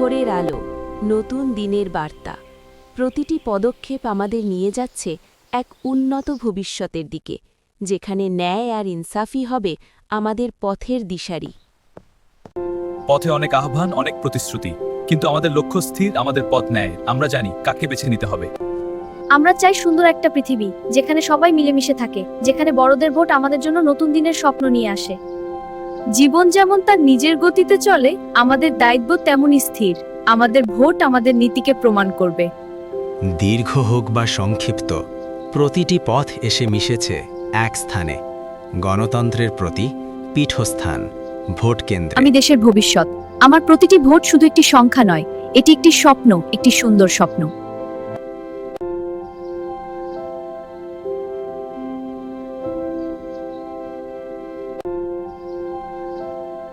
ভোরের আলো নতুন দিনের বার্তা। প্রতিটি পদক্ষেপ আমাদের নিয়ে যাচ্ছে এক উন্নত ভবিষ্যতের দিকে যেখানে ন্যায় আর ইনসাফি হবে আমাদের পথের দিশারি। পথে অনেক আহ্বান অনেক প্রতিশ্রুতি কিন্তু আমাদের লক্ষ্য স্থির আমাদের পথ নেয় আমরা জানি কাকে বেছে নিতে হবে। আমরা চাই সুন্দর একটা পৃথিবী যেখানে সবাই মিলেমিশে থাকে যেখানে বড়দের ভোট আমাদের জন্য নতুন দিনের স্বপ্ন নিয়ে আসে। জীবন যেমন তার নিজের গতিতে চলে আমাদের দায়িত্ব তেমনই স্থির। আমাদের ভোট আমাদের নীতিকে প্রমাণ করবে। দীর্ঘ হোক বা সংক্ষিপ্ত প্রতিটি পথ এসে মিশেছে এক স্থানে। গণতন্ত্রের প্রতি পীঠস্থান ভোট কেন্দ্র। আমি দেশের ভবিষ্যৎ। আমার প্রতিটি ভোট শুধু একটি সংখ্যা নয় এটি একটি স্বপ্ন একটি সুন্দর স্বপ্ন।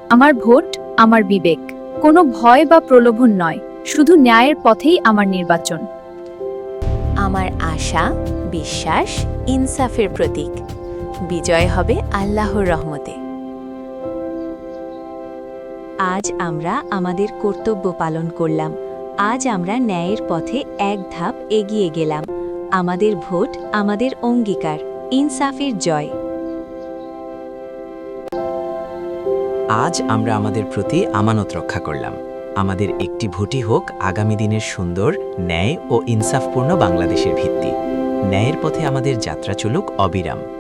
আমার ভোট, আমার বিবেক। কোনো ভয় বা প্রলোভন নয়, শুধু ন্যায়ের পথেই আমার নির্বাচন। আমার আশা, বিশ্বাস, ইনসাফের প্রতীক। বিজয় হবে আল্লাহর রহমতে। আজ আমরা আমাদের কর্তব্য পালন করলাম। আজ আমরা ন্যায়ের পথে এক ধাপ এগিয়ে গেলাম। আমাদের ভোট, আমাদের অঙ্গীকার, ইনসাফের জয়। আজ আমরা আমাদের প্রতি আমানত রক্ষা করলাম। আমাদের একটি ভোটই হোক আগামী দিনের সুন্দর, ন্যায় ও ইনসাফপূর্ণ বাংলাদেশের ভিত্তি। ন্যায়ের পথে আমাদের যাত্রা চলুক অবিরাম।